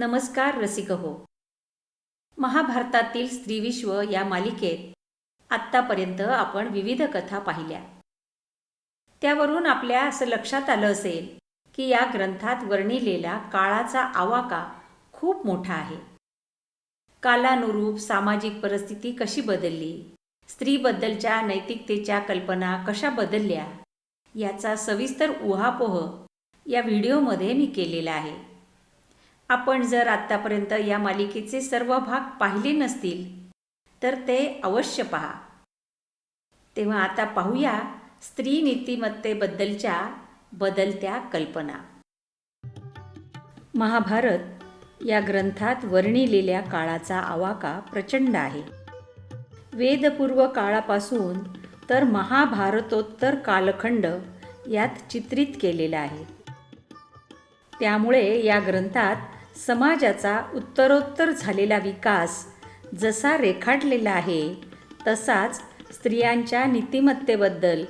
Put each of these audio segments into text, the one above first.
नमस्कार रसिक हो. महाभारतातील स्त्रीविश्व या मालिकेत आत्तापर्यंत आपण विविध कथा पाहिल्या. त्यावरून आपल्या असं लक्षात आलं असेल की या ग्रंथात वर्णिलेला काळाचा आवाका खूप मोठा आहे. कालानुरूप सामाजिक परिस्थिती कशी बदलली? स्त्रीबद्दलच्या नैतिकतेच्या कल्पना कशा बदलल्या? याचा सविस्तर उहापोह या व्हिडिओमध्ये मी केलेला आहे. आपण जर आत्तापर्यंत या मालिकेचे सर्व भाग पाहिले नसतील तर ते अवश्य पहा. तेव्हा आता पाहूया स्त्री नीतिमत्तेबद्दलच्या बदलत्या कल्पना. महाभारत या ग्रंथात वर्णिलेल्या काळाचा आवाका प्रचंड आहे. वेदपूर्व काळापासून तर महाभारतोत्तर कालखंड यात चित्रित केलेला आहे. त्यामुळे या ग्रंथात समाजाचा उत्तरोत्तर झालेला विकास जसा रेखाटलेला आहे तसाच स्त्रियांच्या नीतिमत्तेबद्दल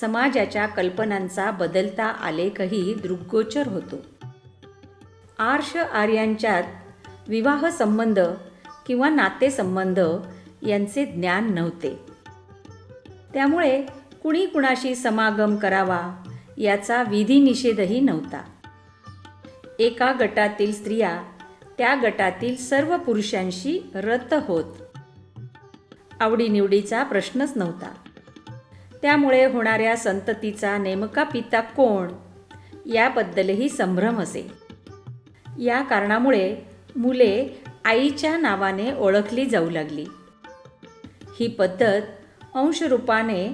समाजाच्या कल्पनांचा बदलता आलेखही दृग्गोचर होतो. आर्ष आर्यांच्यात विवाह संबंध किंवा नातेसंबंध यांचे ज्ञान नव्हते. त्यामुळे कुणी कुणाशी समागम करावा याचा विधिनिषेधही नव्हता. एका गटातील स्त्रिया त्या गटातील सर्व पुरुषांशी रत होत. आवडीनिवडीचा प्रश्नच नव्हता. त्यामुळे होणाऱ्या संततीचा नेमका पिता कोण? याबद्दलही संभ्रम असे. या कारणामुळे मुले आईच्या नावाने ओळखली जाऊ लागली. ही पद्धत अंशरूपाने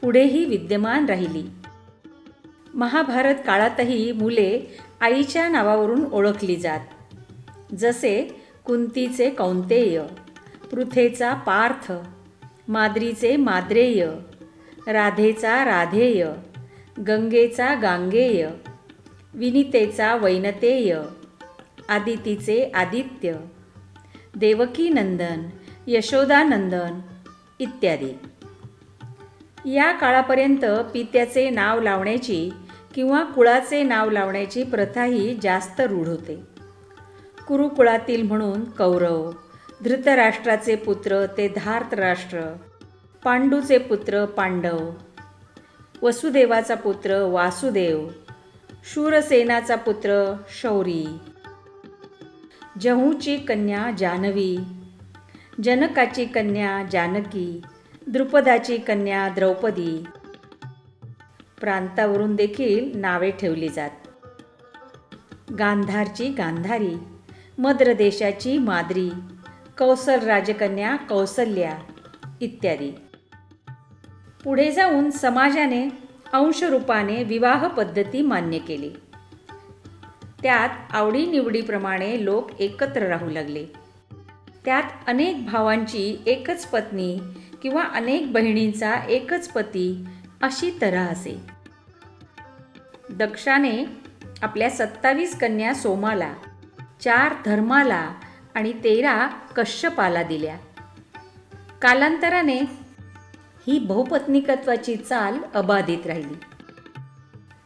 पुढेही विद्यमान राहिली. महाभारत काळातही मुले आईच्या नावावरून ओळखली जात. जसे कुंतीचे कौंतेय पृथेचा पार्थ माद्रीचे माद्रेय राधेचा राधेय गंगेचा गांगेय विनितेचा वैनतेय आदितीचे आदित्य देवकीनंदन यशोदानंदन इत्यादी. या काळापर्यंत पित्याचे नाव लावण्याची किंवा कुळाचे नाव लावण्याची प्रथाही जास्त रूढ होते. कुरुकुळातील म्हणून कौरव धृतराष्ट्राचे पुत्र ते धार्तराष्ट्र पांडूचे पुत्र पांडव वसुदेवाचा पुत्र वासुदेव शूरसेनाचा पुत्र शौरी जहूची कन्या जानवी जनकाची कन्या जानकी द्रुपदाची कन्या द्रौपदी प्रांतावरून देखील नावे ठेवली जात. गांधारची गांधारी मद्रदेशाची माद्री कौसल राजकन्या कौसल्या इत्यादी. पुढे जाऊन समाजाने अंशरूपाने विवाह पद्धती मान्य केली. त्यात आवडीनिवडीप्रमाणे लोक एकत्र राहू लागले. त्यात अनेक भावांची एकच पत्नी किंवा अनेक बहिणींचा एकच पती अशी तऱ्हा असे. दक्षाने आपल्या सत्तावीस कन्या सोमाला चार धर्माला आणि तेरा कश्यपाला दिल्या. कालांतराने ही बहुपत्निकत्वाची चाल अबाधित राहिली.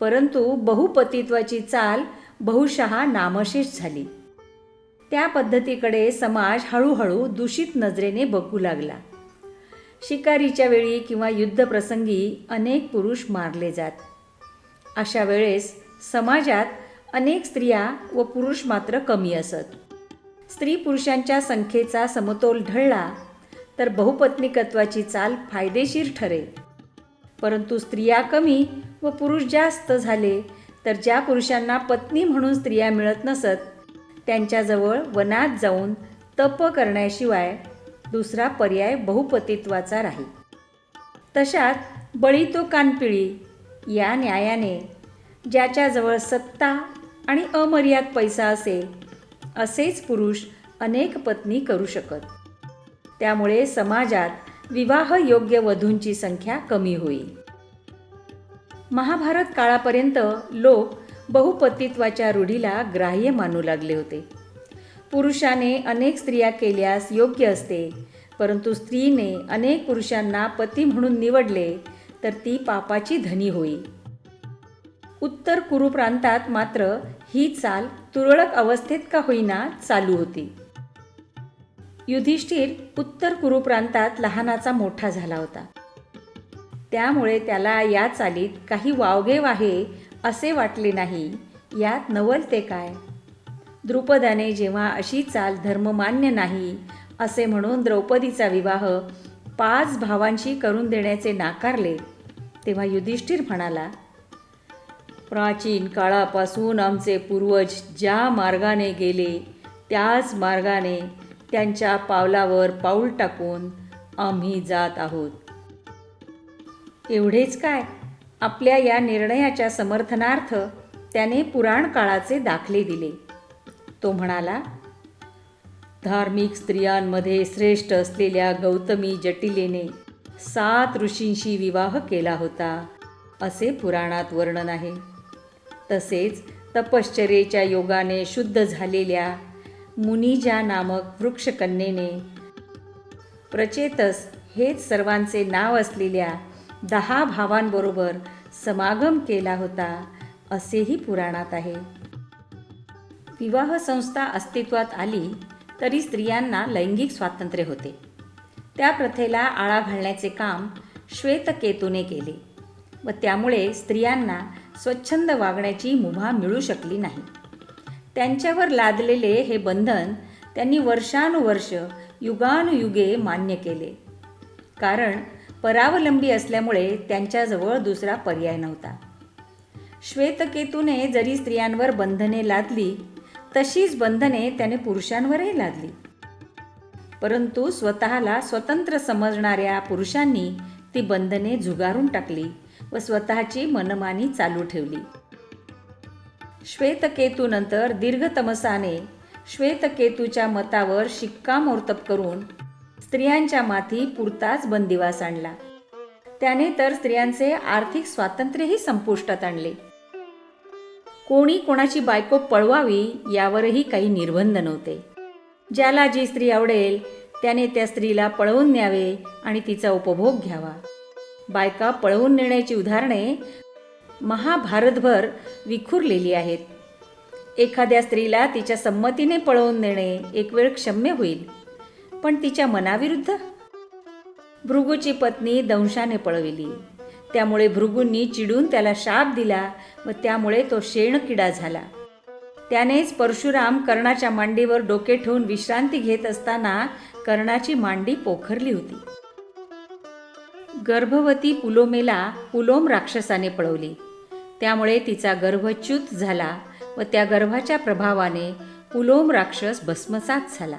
परंतु बहुपतित्वाची चाल बहुशः नामशेष झाली. त्या पद्धतीकडे समाज हळूहळू दूषित नजरेने बघू लागला. शिकारीच्या वेळी किंवा युद्धप्रसंगी अनेक पुरुष मारले जात. अशा वेळेस समाजात अनेक स्त्रिया व पुरुष मात्र कमी असत. स्त्री पुरुषांच्या संख्येचा समतोल ढळला तर बहुपत्निकत्वाची चाल फायदेशीर ठरेल. परंतु स्त्रिया कमी व पुरुष जास्त झाले तर ज्या पुरुषांना पत्नी म्हणून स्त्रिया मिळत नसत त्यांच्याजवळ वनात जाऊन तप करण्याशिवाय दुसरा पर्याय बहुपतित्वाचा राहील. तशात बळी तो कानपिळी या न्यायाने ज्याच्याजवळ सत्ता आणि अमर्याद पैसा असेल असेच पुरुष अनेक पत्नी करू शकत. त्यामुळे समाजात विवाहयोग्य वधूंची संख्या कमी होईल. महाभारत काळापर्यंत लोक बहुपतित्वाच्या रूढीला ग्राह्य मानू लागले होते. पुरुषाने अनेक स्त्रिया केल्यास योग्य असते. परंतु स्त्रीने अनेक पुरुषांना पती म्हणून निवडले तर ती पापाची धनी होईल. उत्तर कुरु प्रांतात मात्र ही चाल तुरळक अवस्थेत का होईना चालू होती. युधिष्ठिर उत्तर कुरु प्रांतात लहानाचा मोठा झाला होता. त्यामुळे त्याला या चालीत काही वावगे वाहे असे वाटले नाही. यात नवल ते काय? द्रुपदाने जेव्हा अशी चाल धर्ममान्य नाही असे म्हणून द्रौपदीचा विवाह पाच भावांशी करून देण्याचे नाकारले तेव्हा युधिष्ठिर म्हणाला प्राचीन काळापासून आमचे पूर्वज ज्या मार्गाने गेले त्याच मार्गाने त्यांच्या पावलावर पाऊल टाकून आम्ही जात आहोत. एवढेच काय? आपल्या या निर्णयाच्या समर्थनार्थ त्याने पुराण काळाचे दाखले दिले. तो म्हणाला धार्मिक स्त्रियांमध्ये श्रेष्ठ असलेल्या गौतमी जटिलेने सात ऋषींशी विवाह केला होता असे पुराणात वर्णन आहे. तसेच तपश्चर्येच्या योगाने शुद्ध झालेल्या मुनिजा नामक वृक्षकन्येने प्रचेतस हेच सर्वांचे नाव असलेल्या दहा भावांबरोबर समागम केला होता असेही पुराणात आहे. विवाह संस्था अस्तित्वात आली तरी स्त्रियांना लैंगिक स्वातंत्र्य होते. त्या प्रथेला आळा घालण्याचे काम श्वेतकेतूने केले व त्यामुळे स्त्रियांना स्वच्छंद वागण्याची मुभा मिळू शकली नाही. त्यांच्यावर लादलेले हे बंधन त्यांनी वर्षानुवर्ष युगानुयुगे मान्य केले. कारण परावलंबी असल्यामुळे त्यांच्याजवळ दुसरा पर्याय नव्हता. श्वेतकेतूने जरी स्त्रियांवर बंधने लादली तशीच बंधने त्याने पुरुषांवरही लादली. परंतु स्वतःला स्वतंत्र समजणाऱ्या पुरुषांनी ती बंधने झुगारून टाकली व स्वतःची मनमानी चालू ठेवली. श्वेतकेतूनंतर दीर्घतमसाने श्वेतकेतूच्या मतावर शिक्कामोर्तब करून स्त्रियांच्या माथी पुरताच बंदिवास आणला. त्याने तर स्त्रियांचे आर्थिक स्वातंत्र्यही संपुष्टात आणले. कोणी कोणाची बायको पळवावी यावरही काही निर्बंध नव्हते. ज्याला जी स्त्री आवडेल त्याने त्या स्त्रीला पळवून न्यावे आणि तिचा उपभोग घ्यावा. बायका पळवून नेण्याची उदाहरणे महाभारतभर विखुरलेली आहेत. एखाद्या स्त्रीला तिच्या संमतीने पळवून नेणे एक वेळ क्षम्य होईल पण तिच्या मनाविरुद्ध? भृगूची पत्नी दंशाने पळविली. त्यामुळे भृगूंनी चिडून त्याला शाप दिला व त्यामुळे तो शेणकिडा झाला. त्यानेच परशुराम कर्णाच्या मांडीवर डोके ठेवून विश्रांती घेत असताना कर्णाची मांडी पोखरली होती. गर्भवती पुलोमेला पुलोम राक्षसाने पळवली. त्यामुळे तिचा गर्भच्युत झाला व त्या गर्भाच्या प्रभावाने पुलोम राक्षस भस्मसात झाला.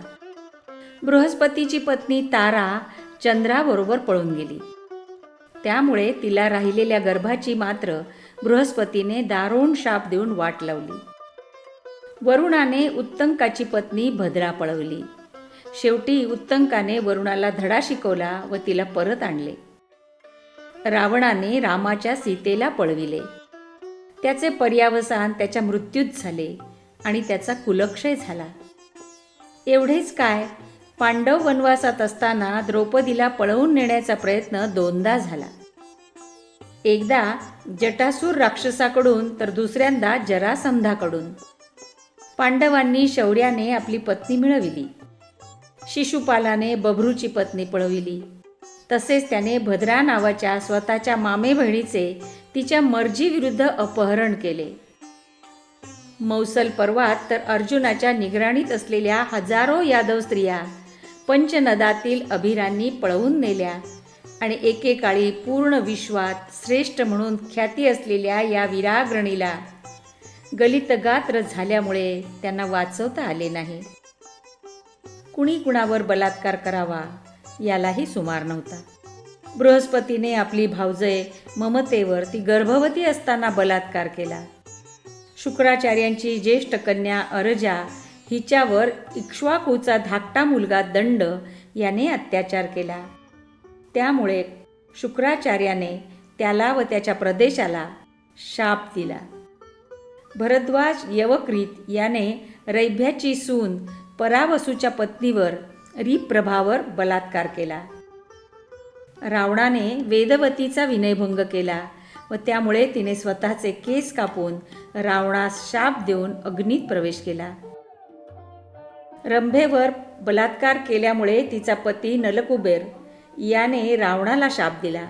बृहस्पतीची पत्नी तारा चंद्राबरोबर पळून गेली. त्यामुळे तिला राहिलेल्या गर्भाची मात्र बृहस्पतीने दारुण शाप देऊन वाट लावली. वरुणाने उत्तंकाची पत्नी भद्रा पळवली. शेवटी उत्तंकाने वरुणाला धडा शिकवला व तिला परत आणले. रावणाने रामाच्या सीतेला पळविले. त्याचे पर्यावसान त्याच्या मृत्यूत झाले आणि त्याचा कुलक्षय झाला. एवढेच काय पांडव वनवासात असताना द्रौपदीला पळवून नेण्याचा प्रयत्न दोनदा झाला. एकदा जटासूर राक्षसाकडून तर दुसऱ्यांदा जरासंधाकडून. पांडवांनी शौर्याने आपली पत्नी मिळविली. शिशुपालाने बभरूची पत्नी पळविली. तसेच त्याने भद्रा नावाच्या स्वतःच्या मामे बहिणीचे तिच्या मर्जीविरुद्ध अपहरण केले. मौसल पर्वात तर अर्जुनाच्या निगराणीत असलेल्या हजारो यादव स्त्रिया पंचनदातील अभिरांनी पळवून नेल्या. आणि एकेकाळी पूर्ण विश्वात श्रेष्ठ म्हणून ख्याती असलेल्या या विराग्रणीला गलितगात्र झाल्यामुळे त्यांना वाचवता आले नाही. कुणी कुणावर बलात्कार करावा यालाही सुमार नव्हता. बृहस्पतीने आपली भावजय ममतेवर ती गर्भवती असताना बलात्कार केला. शुक्राचार्यांची ज्येष्ठ कन्या अरजा हिच्यावर इक्ष्वाकूचा धाकटा मुलगा दंड याने अत्याचार केला. त्यामुळे शुक्राचार्याने त्याला व त्याच्या प्रदेशाला शाप दिला. भरद्वाज यवक्रीत याने रैभ्याची सून परावसूच्या पत्नीवर रिप्रभावर बलात्कार केला. रावणाने वेदवतीचा विनयभंग केला व त्यामुळे तिने स्वतःचे केस कापून रावणास शाप देऊन अग्नीत प्रवेश केला. रंभेवर बलात्कार केल्यामुळे तिचा पती नलकुबेर याने रावणाला शाप दिला.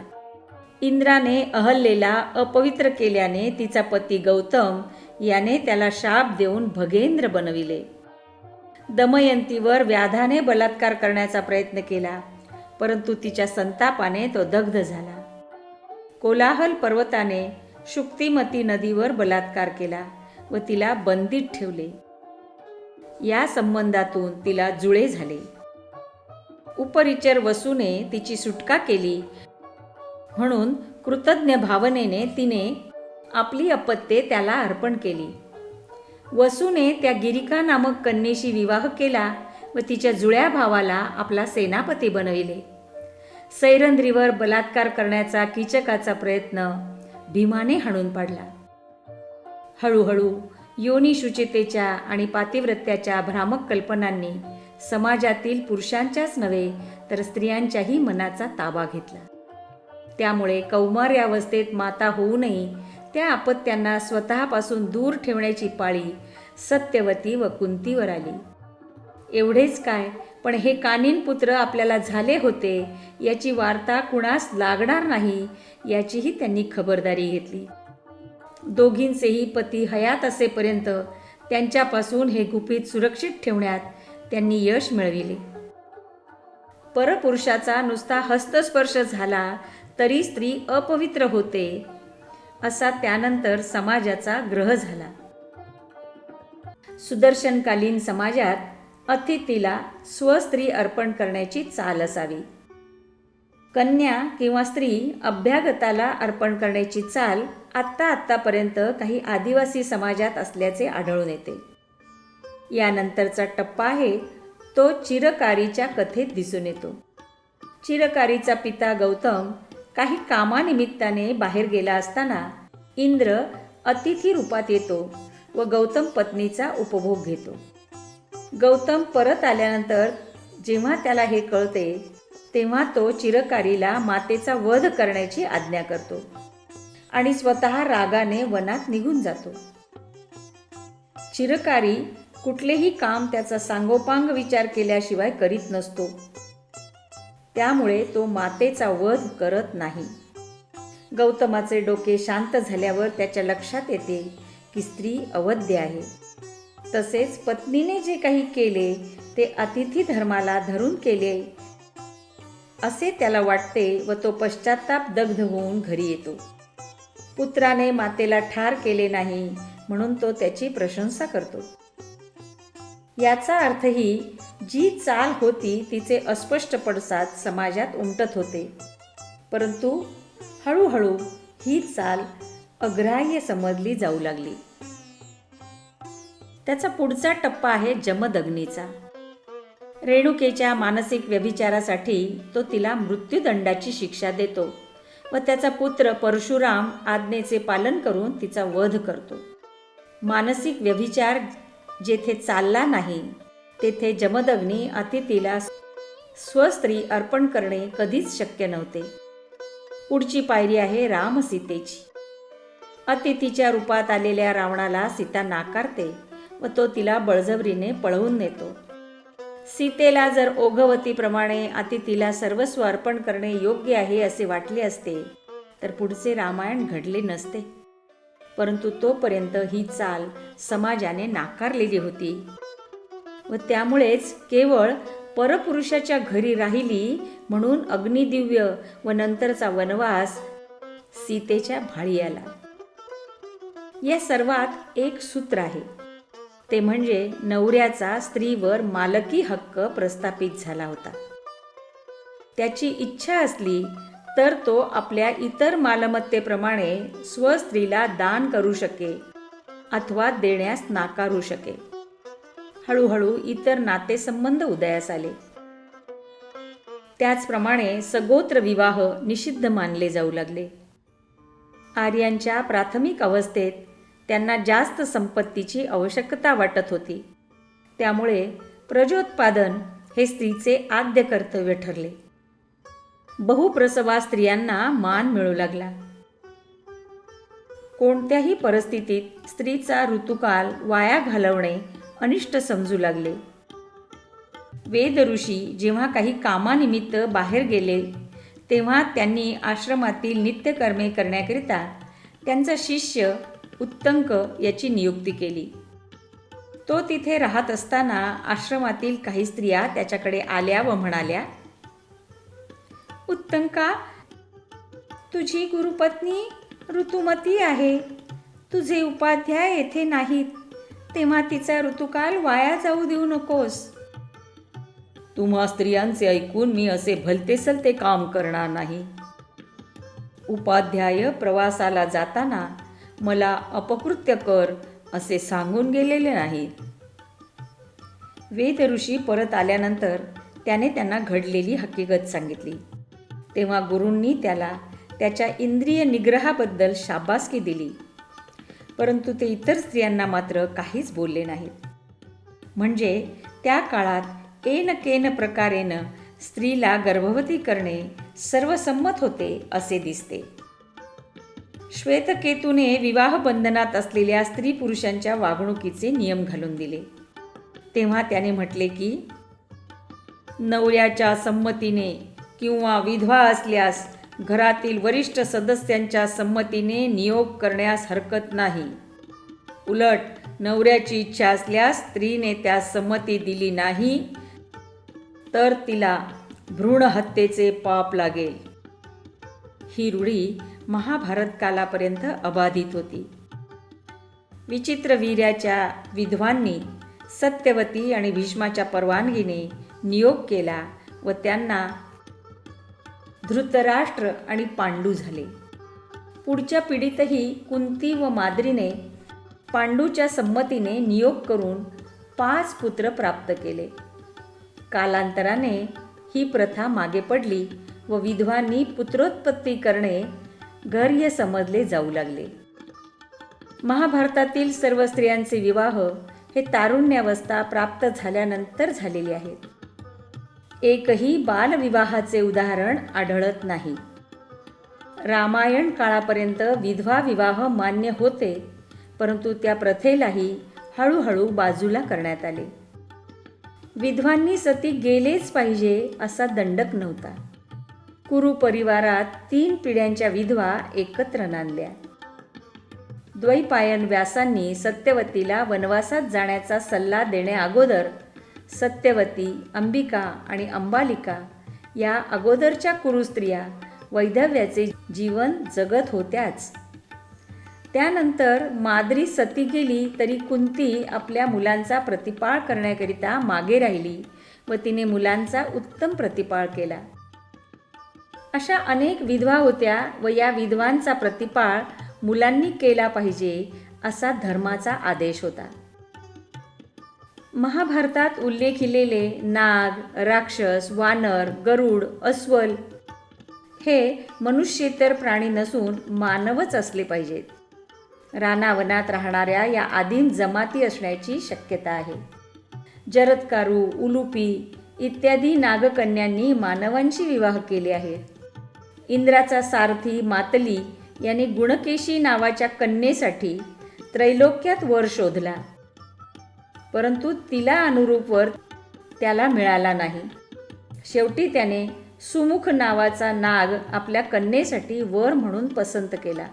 इंद्राने अहल्लेला अपवित्र केल्याने तिचा पती गौतम याने त्याला शाप देऊन भगेंद्र बनविले. दमयंतीवर व्याधाने बलात्कार करण्याचा प्रयत्न केला परंतु तिच्या संतापाने तो दग्ध झाला. कोलाहल पर्वताने शुक्तिमती नदीवर बलात्कार केला व तिला बंदीत ठेवले. या संबंधातून तिला जुळे झाले. उपरिचर वसूने तिची सुटका केली. म्हणून कृतज्ञ भावनेने तिने आपली अपत्ये त्याला अर्पण केली. वसूने त्या गिरिका नामक कन्येशी विवाह केला व तिच्या जुळ्या भावाला आपला सेनापती बनविले. सैरंद्रीवर बलात्कार करण्याचा कीचकाचा प्रयत्न भीमाने हाणून पाडला. हळूहळू योनी शुचितेच्या आणि पातिव्रत्याच्या भ्रामक कल्पनांनी समाजातील पुरुषांच्याच नव्हे तर स्त्रियांच्याही मनाचा ताबा घेतला. त्यामुळे कौमार्यावस्थेत माता होऊनही त्या आपत्त्यांना स्वतःपासून दूर ठेवण्याची पाळी सत्यवती व कुंतीवर आली. एवढेच काय पण हे कानीन पुत्र आपल्याला झाले होते याची वार्ता कुणास लागणार नाही याचीही त्यांनी खबरदारी घेतली. दोघींचेही पती हयात असेपर्यंत त्यांच्यापासून हे गुपित सुरक्षित ठेवण्यात त्यांनी यश मिळविले. परपुरुषाचा नुसता हस्तस्पर्श झाला तरी स्त्री अपवित्र होते असा त्यानंतर समाजाचा ग्रह झाला. सुदर्शनकालीन समाजात अतिथीला स्वस्त्री अर्पण करण्याची चाल असावी. कन्या किंवा स्त्री अभ्यागताला अर्पण करण्याची चाल आत्ता आत्तापर्यंत काही आदिवासी समाजात असल्याचे आढळून येते. यानंतरचा टप्पा आहे तो चिरकारीच्या कथेत दिसून येतो. चिरकारीचा पिता गौतम काही कामानिमित्ताने बाहेर गेला असताना इंद्र अतिथी रूपात येतो व गौतम पत्नीचा उपभोग घेतो. गौतम परत आल्यानंतर जेव्हा त्याला हे कळते तेव्हा तो चिरकारीला मातेचा वध करण्याची आज्ञा करतो आणि स्वतः रागाने वनात निघून जातो. चिरकारी कुठलेही काम त्याचा सांगोपांग विचार केल्याशिवाय करीत नसतो. त्यामुळे तो मातेचा वध करत नाही. गौतमाचे डोके शांत झाल्यावर त्याच्या लक्षात येते की स्त्री अवध्य आहे. तसेच पत्नीने जे काही केले ते अतिथी धर्माला धरून केले. असे त्याला वाटते व तो पश्चाताप दग्ध होऊन घरी येतो. पुत्राने मातेला ठार केले नाही म्हणून तो त्याची प्रशंसा करतो. याचा अर्थही जी चाल होती तिचे अस्पष्ट पडसाद समाजात उमटत होते. परंतु हळूहळू ही चाल अग्राह्य समजली जाऊ लागली. त्याचा पुढचा टप्पा आहे जमदग्नीचा. रेणुकेच्या मानसिक व्यभिचारासाठी तो तिला मृत्यूदंडाची शिक्षा देतो व त्याचा पुत्र परशुराम आज्ञेचे पालन करून तिचा वध करतो. मानसिक व्यभिचार जेथे चालला नाही तेथे जमदग्नी अतिथीला स्वस्त्री अर्पण करणे कधीच शक्य नव्हते. पुढची पायरी आहे राम सीतेची अतिथीच्या रूपात आलेल्या रावणाला सीता नाकारते व तो तिला बळजबरीने पळवून नेतो. सीतेला जर ओघवतीप्रमाणे अतिथीला सर्वस्व अर्पण करणे योग्य आहे असे वाटले असते तर पुढचे रामायण घडले नसते. परंतु तोपर्यंत ही चाल समाजाने नाकारलेली होती. व त्यामुळेच केवळ परपुरुषाच्या घरी राहिली म्हणून अग्निदिव्य व नंतरचा वनवास सीतेच्या भाळी आला. या सर्वात एक सूत्र आहे. ते म्हणजे नवऱ्याचा स्त्रीवर मालकी हक्क प्रस्थापित झाला होता. त्याची इच्छा असली तर तो आपल्या इतर मालमत्तेप्रमाणे स्वस्त्रीला दान करू शके अथवा देण्यास नाकारू शके. हळूहळू इतर नातेसंबंध उदयास आले. त्याचप्रमाणे सगोत्र विवाह निषिद्ध मानले जाऊ लागले. आर्यांच्या प्राथमिक अवस्थेत त्यांना जास्त संपत्तीची आवश्यकता वाटत होती. त्यामुळे प्रजोत्पादन हे स्त्रीचे आद्य कर्तव्य ठरले. बहुप्रसवा स्त्रियांना मान मिळू लागला. कोणत्याही परिस्थितीत स्त्रीचा ऋतुकाल वाया घालवणे अनिष्ट समजू लागले. वेद ऋषी जेव्हा काही कामानिमित्त बाहेर गेले तेव्हा त्यांनी आश्रमातील नित्यकर्मे करण्याकरिता त्यांचा शिष्य उत्तंक याची नियुक्ती केली. तो तिथे राहत असताना आश्रमातील काही स्त्रिया त्याच्याकडे आल्या व म्हणाल्या उत्तंका तुझी गुरुपत्नी ऋतुमती आहे. तुझे उपाध्याय येथे नाहीत. तेव्हा तिचा ऋतुकाल वाया जाऊ देऊ नकोस. तुम्हा स्त्रियांचे ऐकून मी असे भलते सलते काम करणार नाही. उपाध्याय प्रवासाला जाताना मला अपकृत्य कर असे सांगून गेलेले नाहीत वेद ऋषी परत आल्यानंतर त्याने त्यांना घडलेली हकीकत सांगितली. तेव्हा गुरूंनी त्याला त्याच्या इंद्रिय निग्रहाबद्दल शाबासकी दिली. परंतु ते इतर स्त्रियांना मात्र काहीच बोलले नाहीत म्हणजे त्या काळात एन केन प्रकारेनं स्त्रीला गर्भवती करणे सर्वसंमत होते असे दिसते. श्वेतकेतूने विवाह बंधनात असलेल्या स्त्री पुरुषांच्या वागणुकीचे नियम घालून दिले. तेव्हा त्याने म्हटले की नवऱ्याच्या संमतीने किंवा विधवा असल्यास घरातील वरिष्ठ सदस्यांच्या संमतीने नियोग करण्यास हरकत नाही. उलट नवऱ्याची इच्छा असल्यास स्त्रीने त्यास संमती दिली नाही तर तिला भ्रूण हत्येचे पाप लागेल. ही रूढी महाभारत कालापर्यंत अबाधित होती. विचित्र वीर्याच्या विधवांनी सत्यवती आणि भीष्माच्या परवानगीने नियोग केला व त्यांना धृतराष्ट्र आणि पांडू झाले. पुढच्या पिढीतही कुंती व माद्रीने पांडूच्या संमतीने नियोग करून पाच पुत्र प्राप्त केले. कालांतराने ही प्रथा मागे पडली व विधवांनी पुत्रोत्पत्ती करणे गर्य समजले जाऊ लागले. महाभारतातील सर्व स्त्रियांचे विवाह हे तारुण्यावस्था प्राप्त झाल्यानंतर झालेले आहेत. एकही बालविवाहाचे उदाहरण आढळत नाही. रामायण काळापर्यंत विधवा विवाह मान्य होते परंतु त्या प्रथेलाही हळूहळू बाजूला करण्यात आले. विधवांनी सती गेलेच पाहिजे असा दंडक नव्हता. कुरु परिवारात तीन पिढ्यांच्या विधवा एकत्र नांदल्या. द्वैपायन व्यासांनी सत्यवतीला वनवासात जाण्याचा सल्ला देण्याअगोदर सत्यवती अंबिका आणि अंबालिका या अगोदरच्या कुरुस्त्रिया वैधव्याचे जीवन जगत होत्याच. त्यानंतर माद्री सती गेली तरी कुंती आपल्या मुलांचा प्रतिपाळ करण्याकरिता मागे राहिली व तिने मुलांचा उत्तम प्रतिपाळ केला. अशा अनेक विधवा होत्या व या विधवांचा प्रतिपाळ मुलांनी केला पाहिजे असा धर्माचा आदेश होता. महाभारतात उल्लेखिलेले नाग राक्षस वानर गरुड अस्वल हे मनुष्येतर प्राणी नसून मानवच असले पाहिजेत. रानावनात राहणाऱ्या या आदिम जमाती असण्याची शक्यता आहे. जरत्कारू उलुपी इत्यादी नागकन्यांनी मानवांशी विवाह केले आहेत. इंद्राचा सारथी मातली याने गुणकेशी नावाच्या कन्येसाठी त्रैलोक्यात वर शोधला. परंतु तिला अनुरूप वर त्याला मिळाला नाही. शेवटी त्याने सुमुख नावाचा नाग आपल्या कन्येसाठी वर म्हणून पसंत केला.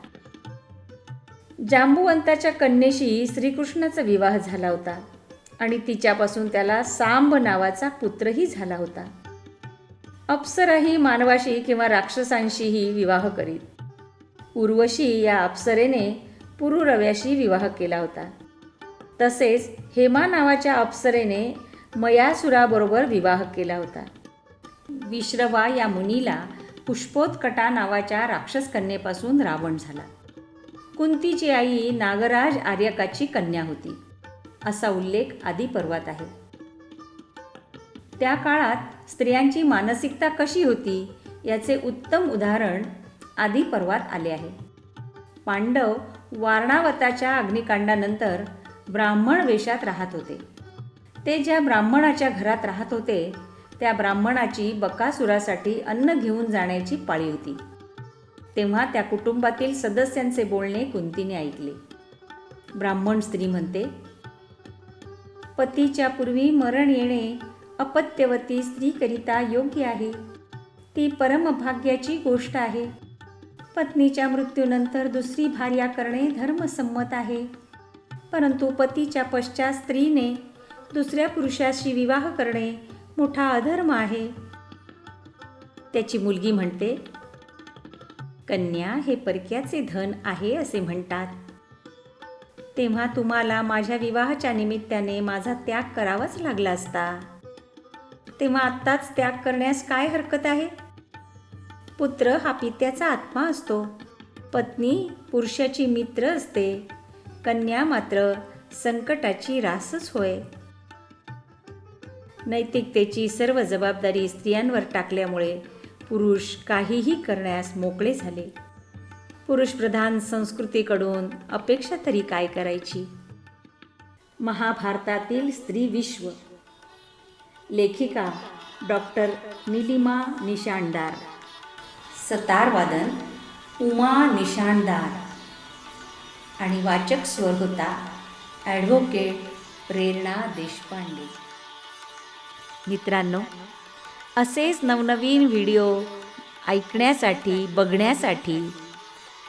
जांबुवंताच्या कन्येशी श्रीकृष्णाचा विवाह झाला होता आणि तिच्यापासून त्याला सांब नावाचा पुत्रही झाला होता. अप्सराही मानवाशी किंवा राक्षसांशीही विवाह करीत. उर्वशी या अप्सरेने पुरुरव्याशी विवाह केला होता. तसेच हेमा नावाच्या अप्सरेने मयासुराबरोबर विवाह केला होता. विश्रवा या मुनीला पुष्पोत्कटा नावाच्या राक्षसकन्येपासून रावण झाला. कुंतीची आई नागराज आर्यकाची कन्या होती. असा उल्लेख आदी पर्वात आहे. त्या काळात स्त्रियांची मानसिकता कशी होती याचे उत्तम उदाहरण आदी पर्वात आले आहे. पांडव वारणावताच्या अग्निकांडानंतर ब्राह्मण वेशात राहत होते. ते ज्या ब्राह्मणाच्या घरात राहत होते त्या ब्राह्मणाची बकासुरासाठी अन्न घेऊन जाण्याची पाळी होती. तेव्हा त्या कुटुंबातील सदस्यांचे बोलणे कुंतीने ऐकले. ब्राह्मण स्त्री म्हणते पतीच्या पूर्वी मरण येणे अपत्यवती स्त्रीकरिता योग्य आहे. ती परमभाग्याची गोष्ट आहे. पत्नीच्या मृत्यूनंतर दुसरी भार्या करणे धर्मसंमत आहे. परंतु पतीच्या पश्चात स्त्रीने दुसऱ्या पुरुषाशी विवाह करणे मोठा अधर्म आहे. त्याची मुलगी म्हणते कन्या हे परक्याचे धन आहे असे म्हणतात. तेव्हा तुम्हाला माझ्या विवाहाच्या निमित्ताने माझा त्याग करावाच लागला असता. तेव्हा आत्ताच त्याग करण्यास काय हरकत आहे? पुत्र हा पित्याचा आत्मा असतो. पत्नी पुरुषाची मित्र असते. कन्या मात्र संकटाची रासच होय. नैतिकतेची सर्व जबाबदारी स्त्रियांवर टाकल्यामुळे पुरुष काहीही करण्यास मोकळे झाले. पुरुषप्रधान संस्कृतीकडून अपेक्षा तरी काय करायची? महाभारतातील स्त्री विश्व. लेखिका डॉक्टर निलिमा निशाणदार. सतारवादन. उमा निशाणदार. आणि वाचक स्वर होता ॲडव्होकेट प्रेरणा देशपांडे. मित्रांनो असेच नवनवीन व्हिडिओ ऐकण्यासाठी बघण्यासाठी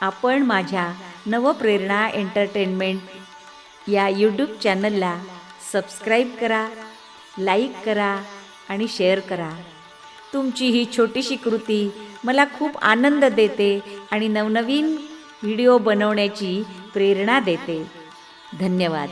आपण माझ्या नवप्रेरणा एंटरटेनमेंट या यूट्यूब चॅनलला सबस्क्राईब करा लाईक करा आणि शेअर करा. तुमची ही छोटीशी कृती मला खूप आनंद देते आणि नवनवीन व्हिडिओ बनवण्याची प्रेरणा देते. धन्यवाद.